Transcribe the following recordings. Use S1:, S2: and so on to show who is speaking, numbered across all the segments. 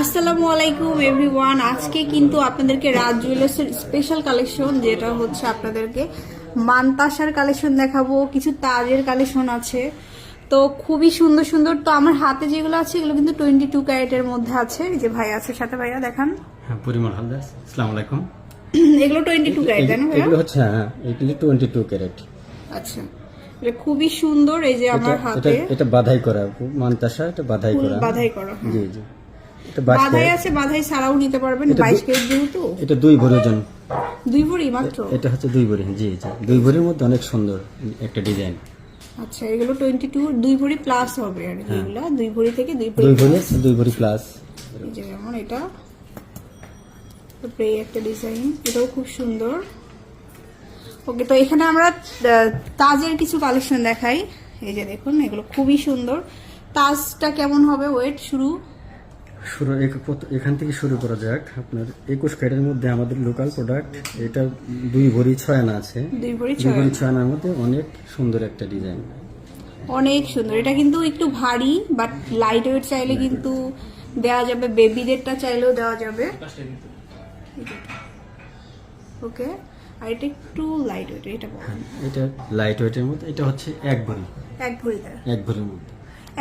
S1: আসসালামু আলাইকুম এভরিওয়ান আজকে কিন্তু আপনাদেরকে রাজ জুয়েলার্সের স্পেশাল কালেকশন যেটা হচ্ছে আপনাদেরকে মানতাসার কালেকশন দেখাবো। কিছু তাজের কালেকশন আছে। তো খুবই সুন্দর সুন্দর। তো আমার হাতে যেগুলো আছে এগুলো কিন্তু টোয়েন্টি টু ক্যারেটের মধ্যে আছে। এই যে ভাই আছে সাথে ভাইয়া দেখান।
S2: হ্যাঁ পরিমল হালদার আসসালামু আলাইকুম।
S1: এগুলো টোয়েন্টি টু ক্যারেট তাই না
S2: এগুলো হচ্ছে হ্যাঁ এগুলো টোয়েন্টি টু ক্যারেট
S1: আচ্ছা। এটা খুবই সুন্দর এই যে আমার হাতে।
S2: এটা বাধাই করা মানতাসা এটা বাধাই করা।
S1: বাধাই করা হ্যাঁ।
S2: জি জি।
S1: বাধাই আছে বাধাই ছাড়াও নিতে পারবেন বাইশ
S2: দু-
S1: যেহেতু।
S2: এটা দুই ভরি ওজন
S1: দুই ভরি মাত্র?
S2: এটা হচ্ছে দুই ভরি জি জি। দুই ভরির মধ্যে অনেক সুন্দর একটা ডিজাইন।
S1: আচ্ছা এগুলো টোয়েন্টি টু দুই ভরি প্লাস হবে আর এগুলো। দুই ভরি থেকে দুই ভরি
S2: হ্যাঁ। দুই ভরি দুই ভরি প্লাস
S1: যেমন এটা। তারপরে একটা ডিজাইন এটাও খুব সুন্দর। ওকে তো এখানে আমরা তাজের কিছু কালেকশন দেখাই। এই যে দেখুন এগুলো খুবই সুন্দর। তাজটা কেমন হবে ওয়েট শুরু।
S2: শুরু এখান থেকে শুরু করা যাক আপনার। একুশ ক্যারেটের মধ্যে আমাদের লোকাল প্রোডাক্ট এটা দুই ভরি ছয় আনা আছে।
S1: দুই ভরি ছয়
S2: ভরি ছয় আনার মধ্যে অনেক সুন্দর একটা ডিজাইন
S1: অনেক সুন্দর। এটা কিন্তু একটু ভারী বাট লাইট ওয়েট চাইলে কিন্তু দেওয়া যাবে। বেবিদেরটা চাইলেও দেওয়া যাবে। ওকে আর এটা একটু লাইট ওয়েট এটা
S2: এটা লাইট ওয়েটের মধ্যে এটা হচ্ছে এক ভরি।
S1: এক ভরি
S2: এক ভরির মধ্যে।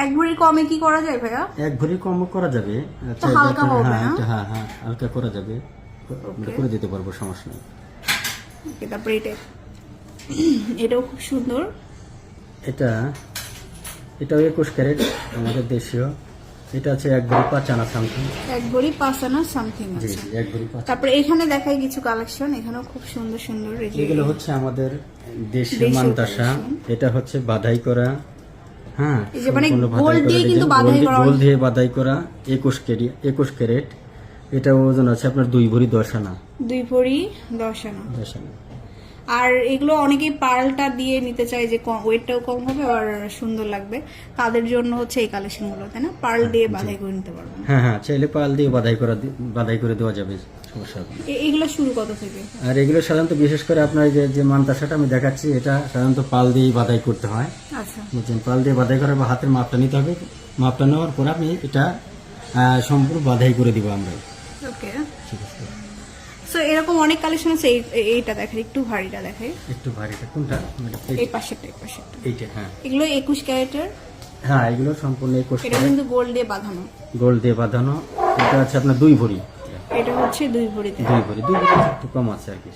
S1: এক ভরির কমে কি করা যায় ভাইয়া?
S2: এক ভরি কম করা যাবে। আচ্ছা,
S1: হালকা হবে,
S2: হ্যাঁ হ্যাঁ হ্যাঁ হালকা করা যাবে। আমরা করে দিতে পারব সমস্যা নেই।
S1: ওকে তারপরে এটা। এটাও খুব সুন্দর।
S2: এটা এটাও একুশ ক্যারেট আমাদের দেশীয়। এটা আছে এক ভরি পাঁচ আনা সামথিং।
S1: এক ভরি পাঁচ আনা সামথিং
S2: জি জি এক ভরি পাঁচ
S1: তারপরে এখানে দেখাই কিছু কালেকশন এখানেও খুব সুন্দর সুন্দর
S2: এগুলো হচ্ছে আমাদের দেশীয় মানতাসা এটা হচ্ছে বাধাই করা। হ্যাঁ
S1: মানে গোল দিয়ে
S2: করা
S1: কিন্তু
S2: design,
S1: করা
S2: গোল দিয়ে বাধাই করা একুশ ক্যারি একুশ ক্যারেট। এটা ওজন আছে আপনার দুই ভরি দশ আনা।
S1: দুই ভরি দশ আনা।
S2: দশ আনা।
S1: আর এগুলো অনেকেই পার্লটা দিয়ে নিতে চায় যে কম ওয়েটটাও কম হবে আর সুন্দর লাগবে। তাদের জন্য হচ্ছে এই কালেকশন কালেকশনগুলো তাই না? পার্ল দিয়ে বাধাই করে নিতে পারবেন
S2: হ্যাঁ হ্যাঁ চাইলে পাল দিয়ে বাধাই করা বাধাই করে দেওয়া যাবে সমস্যা
S1: এগুলো শুরু কত থেকে?
S2: আর এগুলো সাধারণত বিশেষ করে আপনার যে যে মানতাসাটা আমি দেখাচ্ছি এটা সাধারণত পাল দিয়েই বাধাই করতে হয়।
S1: আচ্ছা।
S2: বুঝছেন? পাল দিয়ে বাধাই করার বা হাতের মাপটা নিতে হবে। মাপটা নেওয়ার পর আপনি এটা সম্পূর্ণ বাধাই করে দিব আমরা।
S1: সো এরকম অনেক কালেকশন আছে এই- এই- এইটা দেখাই একটু ভারীটা দেখাই।
S2: একটু ভারীটা কোনটা? এটা
S1: এই- পাশেরটা এই পাশেরটা।
S2: এইটা হ্যাঁ।
S1: এগুলো একুশ ক্যারেটের।
S2: হ্যাঁ এগুলো সম্পূর্ণ একুশ
S1: এটা কিন্তু গোল্ড দিয়ে বাঁধানো।
S2: গোল্ড দিয়ে বাঁধানো। এটা আছে আপনার দুই ভরি।
S1: এটা হচ্ছে দুই ভরিতে।
S2: দুই ভরি দুই ভরি একটু কম আছে আর কি।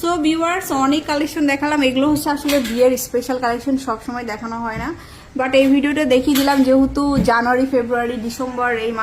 S1: সো ভিউয়ার্স অনেক কালেকশন দেখালাম। এগুলো হচ্ছে আসলে বিয়ের স্পেশাল কালেকশন সব সময় দেখানো হয় না। বাট এই ভিডিওটা দেখিয়ে দিলাম যেহেতু জানুয়ারি ফেব্রুয়ারি ডিসেম্বর এই মাস